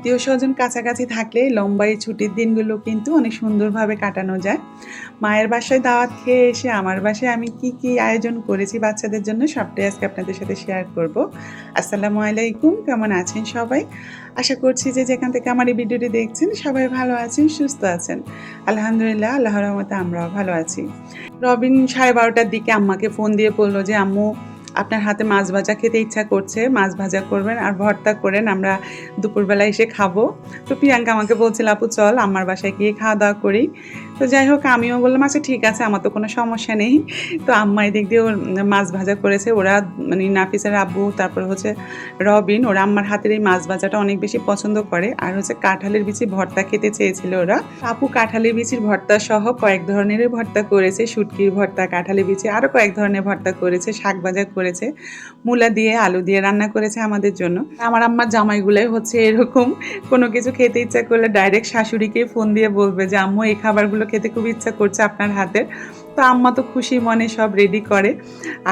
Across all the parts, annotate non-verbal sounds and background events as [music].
আত্মীয় স্বজন কাছাকাছি থাকলে লম্বা এই ছুটির দিনগুলো কিন্তু অনেক সুন্দরভাবে কাটানো যায়। মায়ের বাসায় দাওয়াত খেয়ে এসে আমার বাসায় আমি কি কি আয়োজন করেছি বাচ্চাদের জন্য সবটাই আজকে আপনাদের সাথে শেয়ার করব। আসসালামু আলাইকুম, কেমন আছেন সবাই? আশা করছি যে যেখান থেকে আমার এই ভিডিওটি দেখছেন সবাই ভালো আছেন, সুস্থ আছেন। আলহামদুলিল্লাহ, আল্লাহর রহমতে আমরাও ভালো আছি। রবিন সাড়ে বারোটার দিকে আম্মাকে ফোন দিয়ে বলল যে, আম্মু আপনার হাতে মাছ ভাজা খেতে ইচ্ছা করছে, মাছ ভাজা করবেন আর ভর্তা করেন, আমরা দুপুরবেলা এসে খাব। তো প্রিয়াঙ্কা আমাকে বলছিল, আপু, চল, আমার বাসায় গিয়ে খাওয়া দাওয়া করি। তো যাই হোক, আমিও বললাম আচ্ছা ঠিক আছে, আমার তো কোনো সমস্যা নেই। তো আম্মা এদিক দিয়ে ওর মাছ ভাজা করেছে, ওরা মানে নাফিসের আব্বু, তারপর হচ্ছে রবিন, ওরা আম্মার হাতের এই মাছ ভাজাটা অনেক বেশি পছন্দ করে, আর হচ্ছে কাঁঠালের বিচি ভর্তা খেতে চেয়েছিল ওরা। আপু, কাঁঠালের বিচির ভর্তা সহ কয়েক ধরনের ভর্তা করেছে, শুটকির ভর্তা, কাঁঠালের বিচি আরও কয়েক ধরনের ভর্তা করেছে, শাক ভাজা করেছে, মূলা দিয়ে, আলু দিয়ে রান্না করেছে আমাদের জন্য। আমার আম্মার জামাইগুলোই হচ্ছে এরকম, কোনো কিছু খেতে ইচ্ছা করলে ডাইরেক্ট শাশুড়িকেই ফোন দিয়ে বলবে যে, আম্মু, এই খাবারগুলো খেতে খুব ইচ্ছা করছে আপনার হাতের। তো আম্মা তো খুশি মনে সব রেডি করে।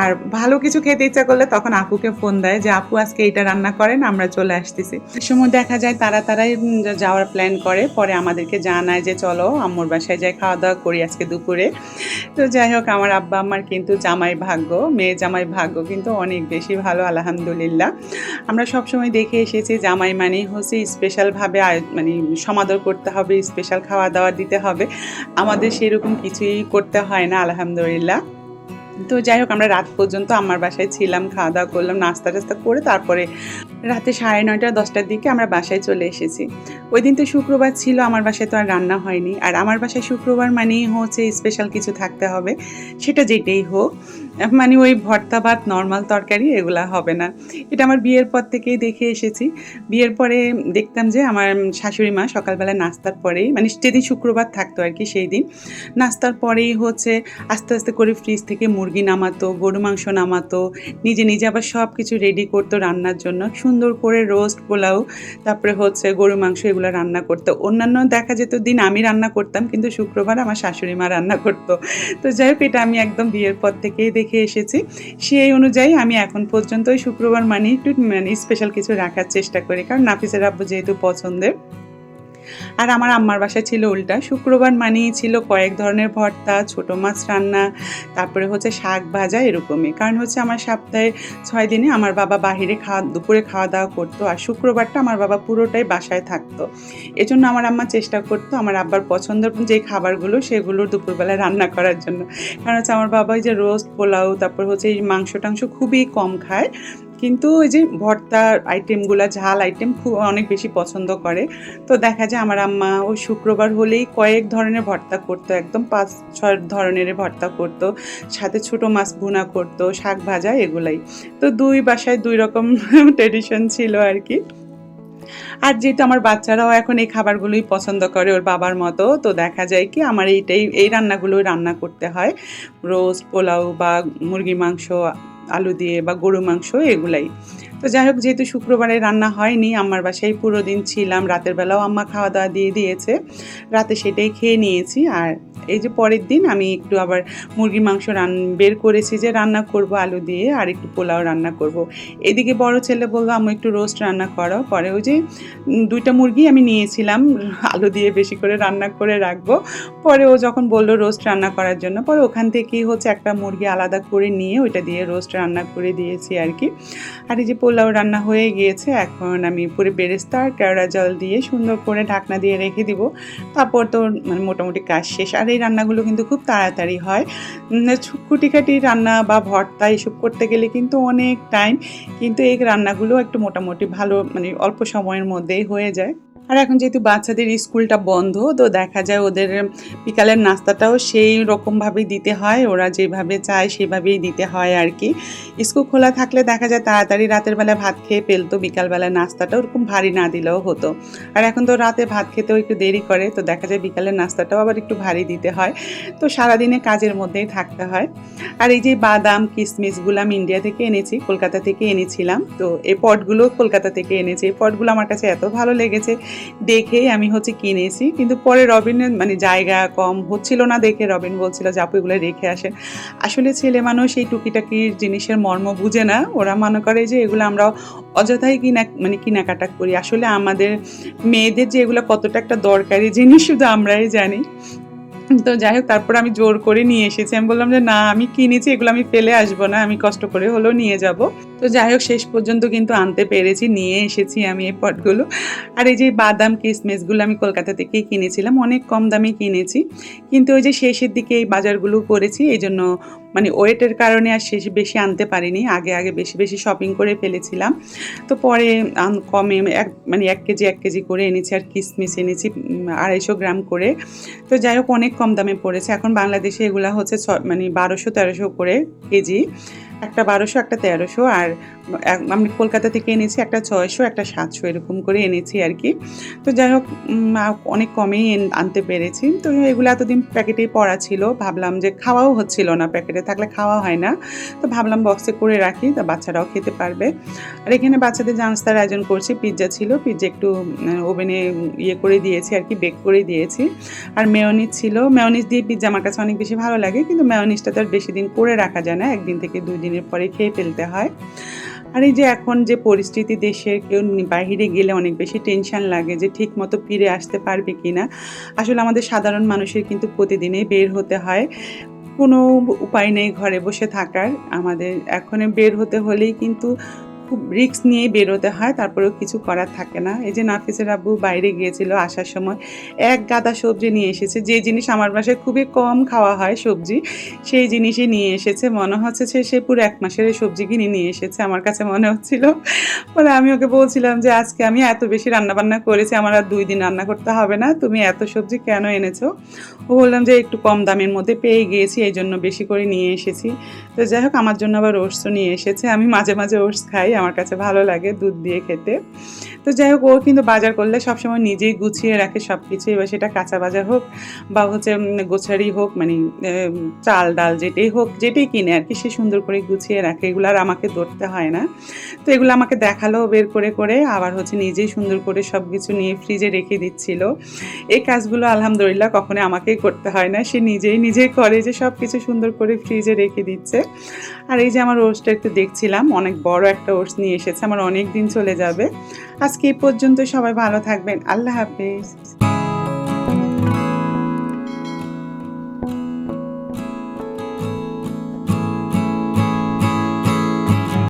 আর ভালো কিছু খেতে ইচ্ছা করলে তখন আপুকে ফোন দেয় যে, আপু, আজকে এটা রান্না করেন, আমরা চলে আসতেছি। সময় দেখা যায় তারা তারাই যাওয়ার প্ল্যান করে, পরে আমাদেরকে জানায় যে, চলো, আম্মুর বাসায় যাই, খাওয়া দাওয়া করি আজকে দুপুরে। তো যাই হোক, আমার আব্বা আমার কিন্তু জামাই ভাগ্য, মেয়ে জামাই ভাগ্য কিন্তু অনেক বেশি ভালো, আলহামদুলিল্লাহ। আমরা সবসময় দেখে এসেছি, জামাই মানে হচ্ছে স্পেশালভাবে মানে সমাদর করতে হবে স্পেশাল খাওয়া দাওয়া দিতে হবে। আমাদের সেরকম কিছুই করতে হয় না। আলহামদুলিল্লাহ। তো যাই হোক, আমরা রাত পর্যন্ত আমার বাসায় ছিলাম খাওয়া দাওয়া করলাম, নাস্তা টাস্তা করে তারপরে রাতে সাড়ে নয়টা, দশটার দিকে আমরা বাসায় চলে এসেছি। ওই দিন তো শুক্রবার ছিল, আমার বাসায় তো আর রান্না হয়নি। আর আমার বাসায় শুক্রবার মানেই হচ্ছে স্পেশাল কিছু থাকতে হবে, সেটা যেটাই হোক। মানে ওই ভর্তা ভাত নর্মাল তরকারি, এগুলা হবে না। এটা আমার বিয়ের পর থেকেই দেখে এসেছি। বিয়ের পরে দেখতাম যে আমার শাশুড়ি মা সকালবেলা নাস্তার পরেই মানে যেদিন শুক্রবার থাকতো আর কি সেই দিন, নাস্তার পরেই হচ্ছে আস্তে আস্তে করে ফ্রিজ থেকে মুরগি নামাতো, গরু মাংস নামাতো, নিজে নিজে আবার সব কিছু রেডি করতো রান্নার জন্য। সুন্দর করে রোস্ট পোলাও, তারপরে হচ্ছে গরু মাংস এগুলো রান্না করতো। অন্যান্য দেখা যেত দিন আমি রান্না করতাম, কিন্তু শুক্রবার আমার শাশুড়ি মা রান্না করতো। তো যাই হোক, এটা আমি একদম বিয়ের পর থেকেই দেখে এসেছি। সেই অনুযায়ী আমি এখন পর্যন্ত শুক্রবার মানে একটু মানে স্পেশাল কিছু রাখার চেষ্টা করি। কারণ নাফিসের আব্বু যেহেতু পছন্দের। আর আমার আম্মার বাসায় ছিল উল্টা। শুক্রবার মানেই ছিল কয়েক ধরনের ভর্তা, ছোট মাছ রান্না, তারপরে হচ্ছে শাক ভাজা এরকমই। কারণ হচ্ছে আমার সপ্তাহে ছয় দিনে আমার বাবা বাহিরে খাওয়া, দুপুরে খাওয়া দাওয়া করতো আর শুক্রবারটা আমার বাবা পুরোটাই বাসায় থাকতো। এজন্য আমার আম্মা চেষ্টা করতো আমার আব্বার পছন্দের যে খাবারগুলো সেগুলো দুপুরবেলা রান্না করার জন্য। কারণ হচ্ছে আমার বাবা যে রোস্ট পোলাও, তারপর হচ্ছে এই মাংস টাংস খুবই কম খায়। কিন্তু ওই যে ভর্তার আইটেমগুলো ঝাল আইটেম খুব অনেক বেশি পছন্দ করে। তো দেখা যায় আমার আম্মা ওই শুক্রবার হলেই কয়েক ধরনের ভর্তা করতো, একদম পাঁচ, ছয় ধরনের ভর্তা করতো। সাথে ছোট মাছ ভুনা করতো, শাক ভাজা এগুলাই। তো দুই বাসায় দুই রকম [laughs] ট্রেডিশন ছিল আর কি। আর যেহেতু আমার বাচ্চারাও এখন এই খাবারগুলোই পছন্দ করে ওর বাবার মতো, তো দেখা যায় কি আমার এইটাই, এই রান্নাগুলোই রান্না করতে হয়। রোস্ট, পোলাও বা মুরগি মাংস আলু দিয়ে বা গরু মাংস এগুলাই। তো যাই হোক, যেহেতু শুক্রবারে রান্না হয়নি, আমার বাসায় পুরো দিন ছিলাম, রাতের বেলাও আম্মা খাওয়া দাওয়া দিয়ে দিয়েছে, রাতে সেটাই খেয়ে নিয়েছি। আর এই যে পরের দিন আমি একটু আবার মুরগি মাংস রান, বের করেছি যে রান্না করব আলু দিয়ে, আর একটু পোলাও রান্না করব। এদিকে বড় ছেলে বলল আমি একটু রোস্ট রান্না করো। পরে ওই যে দুইটা মুরগি আমি নিয়েছিলাম, আলু দিয়ে বেশি করে রান্না করে রাখব। পরে ও যখন বলল রোস্ট রান্না করার জন্য, পরে ওখান থেকেই হচ্ছে একটা মুরগি আলাদা করে নিয়ে ওইটা দিয়ে রোস্ট রান্না করে দিয়েছি আর কি। আর এই যে পোলাও রান্না হয়ে গিয়েছে। এখন আমি পুরো বেরেস্তা কেওড়া জল দিয়ে সুন্দর করে ঢাকনা দিয়ে রেখে দিব। তারপর তো মানে মোটামুটি কাজ শেষ। আর এই রান্নাগুলো কিন্তু খুব তাড়াতাড়ি হয়। খুটিখাটি রান্না বা ভর্তা এসব করতে গেলে কিন্তু অনেক টাইম কিন্তু এই রান্নাগুলো একটু মোটামুটি ভালো মানে অল্প সময়ের মধ্যেই হয়ে যায়। আর এখন যেহেতু বাচ্চাদের স্কুলটা বন্ধ, তো দেখা যায় ওদের বিকালের নাস্তাটাও সেই রকমভাবেই দিতে হয়। ওরা যেভাবে চায় সেভাবেই দিতে হয় আর কি। স্কুল খোলা থাকলে দেখা যায় তাড়াতাড়ি রাতের বেলা ভাত খেয়ে ফেলতো বিকালবেলা নাস্তাটা ওরকম ভারী না দিলেও হতো। আর এখন তো রাতে ভাত খেতেও একটু দেরি করে, তো দেখা যায় বিকালের নাস্তাটাও আবার একটু ভারী দিতে হয়। তো সারাদিনে কাজের মধ্যেই থাকতে হয়। আর এই যে বাদাম কিশমিশগুলো আমি ইন্ডিয়া থেকে এনেছি, কলকাতা থেকে এনেছিলাম। তো এই পটগুলো কলকাতা থেকে এনেছি। এই পটগুলো আমার কাছে এত ভালো লেগেছে দেখেই আমি হচ্ছে কিনেছি। কিন্তু পরে রবিনের মানে জায়গা কম হচ্ছিল না দেখে রবিন বলছিল যে, আপু, এগুলো রেখে আসেন। আসলে ছেলে মানুষ এই টুকিটাকির জিনিসের মর্ম বুঝে না। ওরা মনে করে যে, এগুলো আমরা অযথাই কিনা মানে কেনাকাটা করি। আসলে আমাদের মেয়েদের যে এগুলো কতটা একটা দরকারি জিনিস, শুধু আমরাই জানি। তো যাই হোক, তারপর আমি জোর করে নিয়ে এসেছি। আমি বললাম যে, না, আমি কিনেছি, এগুলো আমি ফেলে আসব না। আমি কষ্ট করে হলেও নিয়ে যাব। তো যাই হোক, শেষ পর্যন্ত কিন্তু আনতে পেরেছি, নিয়ে এসেছি আমি এই পটগুলো। আর এই যে বাদাম কিসমিসগুলো আমি কলকাতা থেকেই কিনেছিলাম, অনেক কম দামে কিনেছি। কিন্তু ওই যে শেষের দিকে এই বাজারগুলো করেছি, এই জন্য মানে ওয়েটের কারণে আর শেষ বেশি আনতে পারিনি, আগে আগে বেশি বেশি শপিং করে ফেলেছিলাম। তো পরে কমে এক মানে এক কেজি এক কেজি করে এনেছি আর কিসমিস এনেছি আড়াইশো গ্রাম করে। তো যাই হোক, অনেক কম দামে পড়েছে। এখন বাংলাদেশে এগুলা হচ্ছে মানে বারোশো তেরোশো করে কেজি। একটা বারোশো, একটা তেরোশো আর আমি কলকাতা থেকে এনেছি একটা ছয়শো, একটা সাতশো এরকম করে এনেছি আর কি। তো যাই হোক অনেক কমেই আনতে পেরেছি। তো এগুলো এতদিন প্যাকেটেই পড়া ছিল, ভাবলাম যে খাওয়াও হচ্ছিল না প্যাকেটে, থাকলে খাওয়া হয় না। তো ভাবলাম বক্সে করে রাখি, তা বাচ্চারাও খেতে পারবে। আর এখানে বাচ্চাদের জানস্তার আয়োজন করছি, পিৎজা ছিল, পিৎজা একটু ওভেনে ইয়ে করে দিয়েছি আর কি, বেক করে দিয়েছি। আর মেয়নিজ ছিল, মেয়নিজ দিয়ে পিৎজা আমার কাছে অনেক বেশি ভালো লাগে, কিন্তু মেয়নিজটা তো আর বেশি দিন করে রাখা যায় না, একদিন থেকে দুই দিনের পরে খেয়ে ফেলতে হয়। আর এই যে এখন যে পরিস্থিতি দেশের কেউ বাহিরে গেলে অনেক বেশি টেনশন লাগে যে ঠিক মতো ফিরে আসতে পারবে কি না আসলে আমাদের সাধারণ মানুষের কিন্তু প্রতিদিনেই বের হতে হয়। কোনো উপায় নেই ঘরে বসে থাকার। আমাদের এখনে বের হতে হলেই কিন্তু খুব রিস্ক নিয়ে বেরোতে হয়, তারপরেও কিছু করার থাকে না। এই যে নাফিসের আব্বু বাইরে গিয়েছিল আসার সময়, এক গাদা সবজি নিয়ে এসেছে। যে জিনিস আমার বাসায় খুবই কম খাওয়া হয় সবজি, সেই জিনিসই নিয়ে এসেছে। মনে হচ্ছে সে সে পুরো এক মাসের সবজি কিনে নিয়ে এসেছে, আমার কাছে মনে হচ্ছিল। পরে আমি ওকে বলছিলাম যে, আজকে আমি এত বেশি রান্নাবান্না করেছি, আমার আর দুই দিন রান্না করতে হবে না, তুমি এত সবজি কেন এনেছো? ও বললাম যে, একটু কম দামের মধ্যে পেয়ে গিয়েছি, এই জন্য বেশি করে নিয়ে এসেছি। তো যাই হোক, আমার জন্য আবার ওটসও নিয়ে এসেছে। আমি মাঝে মাঝে ওটস খাই। আমার কাছে ভালো লাগে দুধ দিয়ে খেতে। তো যাই হোক, ও কিন্তু বাজার করলে সবসময় নিজেই গুছিয়ে রাখে সব কিছু এবার সেটা কাঁচা বাজার হোক বা হচ্ছে গোছারি হোক মানে চাল, ডাল যেটাই হোক, যেটাই কিনে আর কি, সে সুন্দর করে গুছিয়ে রাখে। এগুলো আর আমাকে ধরতে হয় না। তো এগুলো আমাকে দেখাল, বের করে করে আবার হচ্ছে নিজেই সুন্দর করে সব কিছু নিয়ে ফ্রিজে রেখে দিচ্ছিল। এই কাজগুলো আলহামদুলিল্লাহ কখনো আমাকেই করতে হয় না। সে নিজেই নিজেই করে যে সব কিছু সুন্দর করে ফ্রিজে রেখে দিচ্ছে। আর এই যে আমার ওটসটা একটু দেখছিলাম, অনেক বড় একটা ওটস নিয়ে এসেছে, আমার অনেক দিন চলে যাবে। আজকে এই পর্যন্ত সবাই ভালো থাকবেন। আল্লাহ হাফেজ।